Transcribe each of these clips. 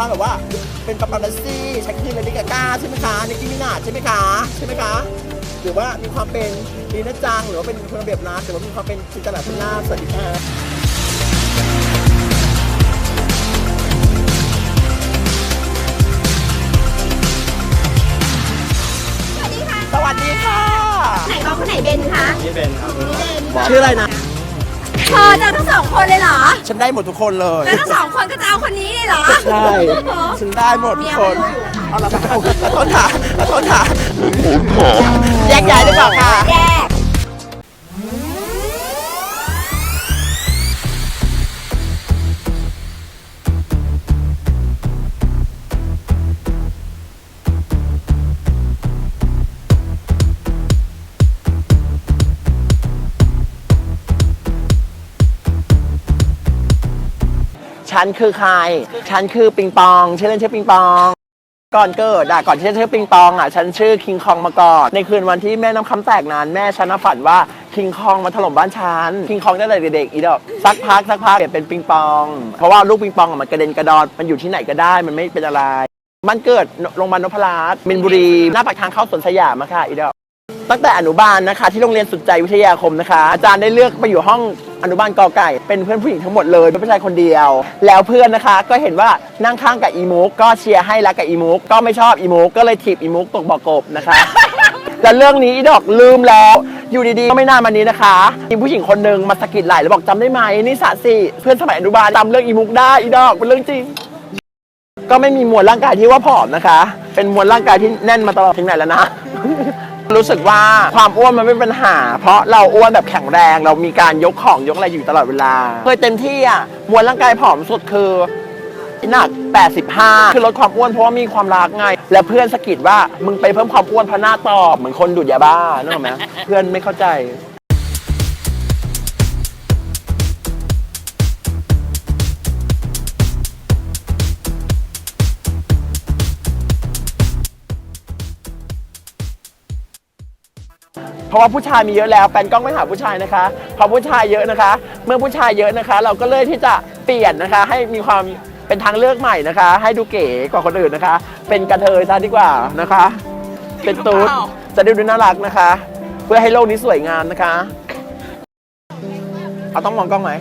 ความแบบว่าเป็นปาปารัสซี่ฉันคือเลดี้กาก้าใช่ไหมคะนิกกี้มินาใช่ไหมคะใช่ไหมคะ หรือว่ามีความเป็นลีน่าจังหรือว่าเป็นคนระเบียบรัฐหรือว่ามีความเป็นจินตลาพุนาถสวัสดีค่ะสวัสดีค่ะ สวัสดีค่ะไหนบอกคนไหนเบนคะนี่เป็นครับชื่ออะไรนะเธอจะเอาทั้งสองคนเลยเหรอ ฉันได้หมดทุกคนเลย แล้วทั้งสองคนก็จะเอา คนนี้เลยเหรอใช่ฉันได้หมดทุกคนเอาละค่ะขอโทษค่ะขอโทษค่ะแยกย้ายหรือเปล่าค่ะ แยก ฉันคือใคร ฉันคือปิงปองชื่อเล่นชื่อปิงปอง ก่อนเกิดอะก่อนที่จะชื่อปิงปองอะฉันชื่อคิงคองมาก่อน ในคืนวันที่แม่น้ำคำแตกนั้น แม่ฉันน่ะฝันว่าคิงคองมาถล่มบ้านฉันคิงคองตั้งแต่เด็กๆอีดอกสักพักสักพักเปลี่ยนเป็นปิงปอง เพราะว่าลูกปิงปองอะมันกระเด็นกระดอนมันอยู่ที่ไหนก็ได้มันไม่เป็นอะไรมันเกิดโรงพยาบาลนพรัตน์มินบุรีหน้าปากทางเข้าสวนสยามอะค่ะอีดอกตั้งแต่อนุบาลนะคะ ที่โรงเรียนสุดใจวิทยาคมนะคะ อาจารย์ได้เลือกไปอยู่ห้อง อนุบาลกอไก่ เป็นเพื่อนผู้หญิงทั้งหมดเลยเป็นชายคนเดียว แล้วเพื่อนนะคะก็เห็นว่านั่งข้างกับอีมุกก็เชียร์ให้รักกับอีมุกก็ไม่ชอบอีมุกก็เลยถีบอีมุกตกบ่อกบนะคะ แล้วเรื่องนี้อีดอกลืมแล้ว อยู่ดีๆก็ไม่นานมานี้นะคะมีผู้หญิงคนหนึ่งมาสะกิดไหล่แล้วบอกจำได้ไหมนี่สะสิเพื่อนสมัยอนุบาลจำเรื่องอีมุกได้อีดอกเป็นเรื่องจริง ก็ไม่มีมวลร่างกายที่ว่าผอมนะคะ เป็นมวลร่างกายที่แน่นมาตลอดถึงไหนแล้วนะ รู้สึกว่าความอ้วนมันไม่เป็นปัญหา เพราะเราอ้วนแบบแข็งแรงเรามีการยกของยกอะไรอยู่ตลอดเวลา เคยเต็มที่อะมวลร่างกายผอมสุดคือหนัก 85 คือลดความอ้วนเพราะว่ามีความรักไง แล้วเพื่อนสะกิดว่ามึงไปเพิ่มความอ้วนเพราะหน้าตอบเหมือนคนดูดยาบ้านึกออกไหมเพื่อนไม่เข้าใจ เพราะว่าผู้ชายมีเยอะแล้วแฟนกล้องไม่หาผู้ชายนะคะเพราะผู้ชายเยอะนะคะ เมื่อผู้ชายเยอะนะคะ เราก็เลยที่จะเปลี่ยนนะคะ ให้มีความเป็นทางเลือกใหม่นะคะ ให้ดูเก๋กว่าคนอื่นนะคะ เป็นกระเทยซะดีกว่านะคะ เป็นตูดจะได้ดูน่ารักนะคะ เพื่อให้โลกนี้สวยงามนะคะเอาต้องมองกล้องไหม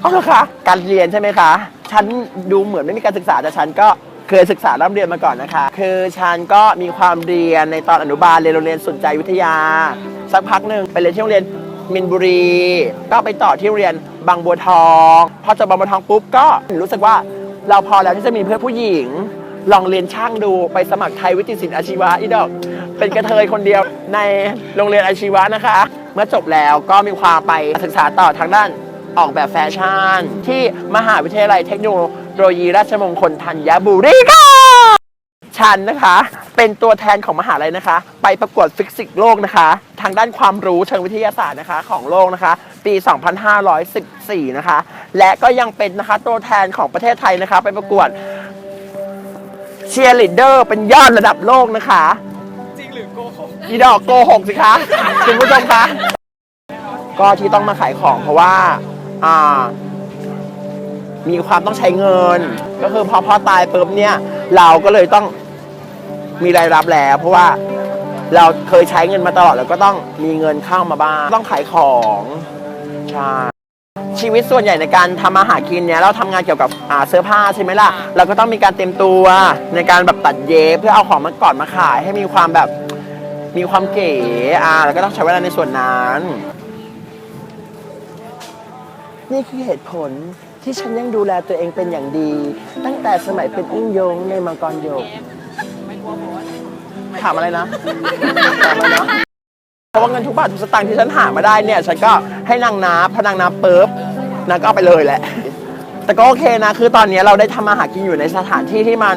เอาละคะการเรียนใช่ไหมคะ ฉันดูเหมือนไม่มีการศึกษาแต่ฉันก็ เคยศึกษาร่ำเรียนมาก่อนนะคะ คือฉันก็มีความเรียนในตอนอนุบาลเรียนโรงเรียนสุดใจวิทยา สักพักหนึ่งไปเรียนที่โรงเรียนมินบุรี ก็ไปต่อที่โรงเรียนบางบัวทอง พอจบบางบัวทองปุ๊บก็รู้สึกว่าเราพอแล้วที่จะมีเพื่อนผู้หญิง ลองเรียนช่างดูไปสมัครไทยวิทยศิลป์อาชีวะอีดอก เป็นกระเทยคนเดียวในโรงเรียนอาชีวะนะคะ เมื่อจบแล้วก็มีความไปศึกษาต่อทางด้านออกแบบแฟชั่น ที่มหาวิทยาลัยเทคโนโลยี โรยีราชมงคลธัญบุรีค่ะฉันนะคะ เป็นตัวแทนของมหาลัยนะคะ ไปประกวดฟิสิกส์โลกนะคะ ทางด้านความรู้เชิงวิทยาศาสตร์นะคะของโลกนะคะ ปี 2514 นะคะ และก็ยังเป็นนะคะตัวแทนของประเทศไทยนะคะ ไปประกวดเชียร์ลีดเดอร์เป็นยอดระดับโลกนะคะ จริงหรือโกหกอีดอกโกหกสิคะคุณผู้ชมคะก็ที่ต้องมาขายของเพราะว่า อ่า มีความต้องใช้เงิน ก็คือพอพ่อตายปุ๊บเนี่ยเราก็เลยต้องมีรายรับแล้วเพราะว่าเราเคยใช้เงินมาตลอดแล้วก็ต้องมีเงินเข้ามาบ้างต้องขายของใช่ชีวิตส่วนใหญ่ในการทำอาหารกินเนี่ยเราทำงานเกี่ยวกับอ่าเสื้อผ้าใช่ไหมล่ะ เราก็ต้องมีการเตรียมตัวในการแบบตัดเย็บเพื่อเอาของมาก่อนมาขาย ให้มีความแบบมีความเก๋อ่าแล้วก็ต้องใช้เวลาในส่วนนั้น นี่คือเหตุผล ที่ฉันยังดูแลตัวเองเป็นอย่างดี ตั้งแต่สมัยเป็นอุ้งยงในมังกรโยกถามอะไรนะถามอะไรนะเพราะว่าเงินทุกบาททุกสตางค์ที่ฉันหามาได้เนี่ย ฉันก็ให้นางนาพอนางนาเปิบนางก็เอาไปเลยแหละ แต่ก็โอเคนะ คือตอนนี้เราได้ทำมาหากินอยู่ในสถานที่ที่มัน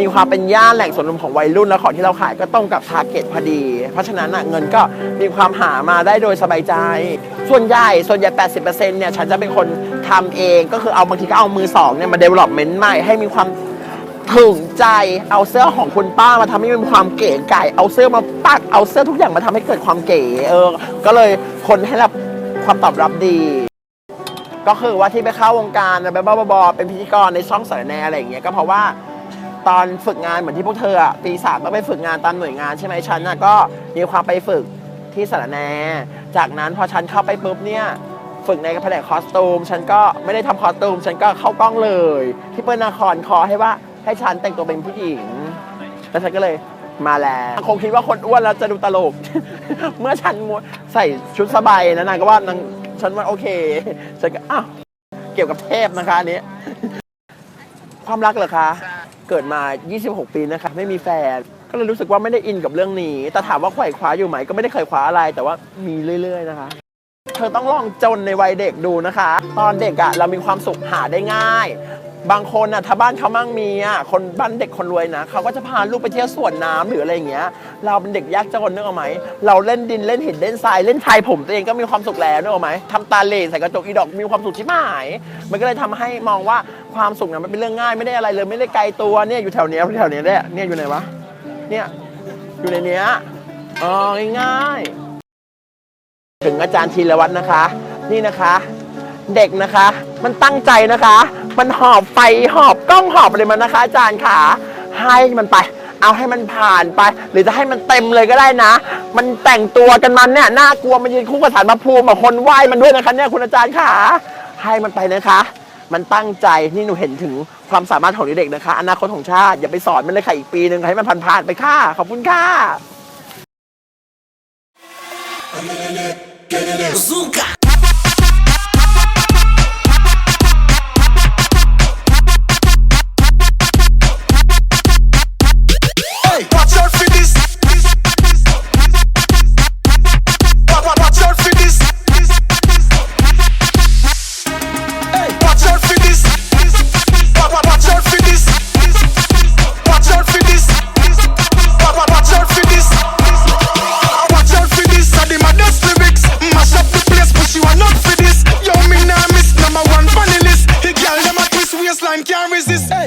มีความเป็นย่านแหล่งสวนลมของวัยรุ่น แล้วของที่เราขายก็ตรงกับทาร์เก็ตพอดี เพราะฉะนั้นนะเงินก็มีความหามาได้โดยสบายใจ ส่วนใหญ่ส่วนใหญ่ 80%เนี่ยฉันจะเป็นคนทำเองก็คือเอาบางทีก็เอามือสองเนี่ยมา development ใหม่ให้มีความถึงใจเอาเสื้อของคุณป้ามาทำให้มีความเก๋ไก่เอาเสื้อมาปักเอาเสื้อทุกอย่างมาทำให้เกิดความเก๋เออ ก็เลยคนให้รับความตอบรับดี ก็คือว่าที่ไปเข้าวงการแบบบ้าบอๆเป็นพิธีกรในช่องสารแนอะไรอย่างเงี้ยก็เพราะว่าตอนฝึกงานเหมือนที่พวกเธออะปีสามต้องไปฝึกงานตามหน่วยงานใช่ไหมฉันน่ะก็มีความไปฝึกที่สารแน จากนั้นพอฉันเข้าไปปุ๊บเนี่ยฝึกในแผนกคอสตูม ฉันก็ไม่ได้ทำคอสตูม ฉันก็เข้ากล้องเลย ที่เปิ้ลนาครคอให้ว่าให้ฉันแต่งตัวเป็นผู้หญิง แล้วฉันก็เลยมาแล้วคงคิดว่าคนอ้วนแล้วจะดูตลก เมื่อฉันใส่ชุดสบายนะนางก็ว่านาง ฉันว่าโอเค ฉันก็อ้าวเกี่ยวกับเทพนะคะอันนี้ ความรักเหรอคะ เกิดมา 26 ปีนะคะ ไม่มีแฟน ก็เลยรู้สึกว่าไม่ได้อินกับเรื่องนี้ แต่ถามว่าไขว่คว้าอยู่ไหม ก็ไม่ได้เคยคว้าอะไร แต่ว่ามีเรื่อย ๆ นะคะ เธอต้องลองจนในวัยเด็กดูนะคะ ตอนเด็กอะเรามีความสุขหาได้ง่าย บางคนอะถ้าบ้านเขามั่งมีอะคนบ้านเด็กคนรวยนะเขาก็จะพาลูกไปเที่ยวสวนน้ำหรืออะไรอย่างเงี้ย เราเป็นเด็กยากจนนึกออกไหมเราเล่นดินเล่นหินเล่นทรายเล่นชายผมตัวเองก็มีความสุขแล้วนึกออกไหมทำตาเหล่ใส่กระจกอีดอกมีความสุขที่หาย มันก็เลยทำให้มองว่าความสุขเนั้นมันเป็นเรื่องง่ายไม่ได้อะไรเลยไม่ได้ไกลตัวเนี่ยอยู่แถวเนี้ยแถวเนี้ยเนี่ยเนี่ยอยู่ไหนวะเนี่ยอยู่ในเนี้ยอ๋อง่ายๆ ถึงอาจารย์ธีรวัตรนะคะ นี่นะคะ เด็กนะคะ มันตั้งใจนะคะ มันหอบไฟหอบกล้องหอบอะไรมานะคะ อาจารย์ขาให้มันไป เอาให้มันผ่านไป หรือจะให้มันเต็มเลยก็ได้นะ มันแต่งตัวกันมันเนี่ยน่ากลัวมันยืนคู่กับสารพระภูมิกับคนไหว้มันด้วยนะคะเนี่ยคุณอาจารย์ขาให้มันไปนะคะ มันตั้งใจนี่หนูเห็นถึงความสามารถของเด็กๆนะคะ อนาคตของชาติอย่าไปสอนมันเลยค่ะอีกปีหนึ่งให้มันผ่านๆไปค่ะขอบคุณค่ะ Bazooka.